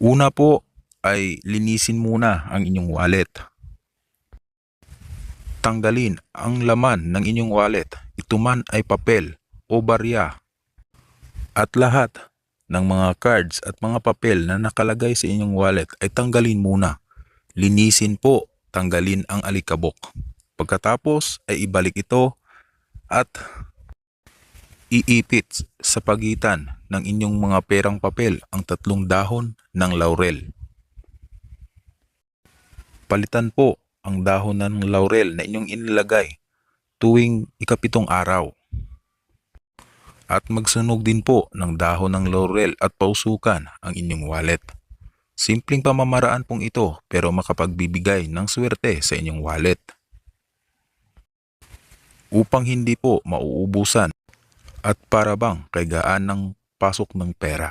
Una po ay linisin muna ang inyong wallet. Tanggalin ang laman ng inyong wallet. Ito man ay papel o barya. At lahat ng mga cards at mga papel na nakalagay sa inyong wallet ay tanggalin muna. Linisin po, tanggalin ang alikabok. Pagkatapos ay ibalik ito at iipit sa pagitan ng inyong mga perang papel ang tatlong dahon ng laurel. Palitan po ang dahon ng laurel na inyong inilagay tuwing ikapitong araw. At magsunog din po ng dahon ng laurel at pausukan ang inyong wallet. Simpleng pamamaraan pong ito pero makapagbibigay ng swerte sa inyong wallet. Upang hindi po mauubusan at para bang kay gaan ng pasok ng pera.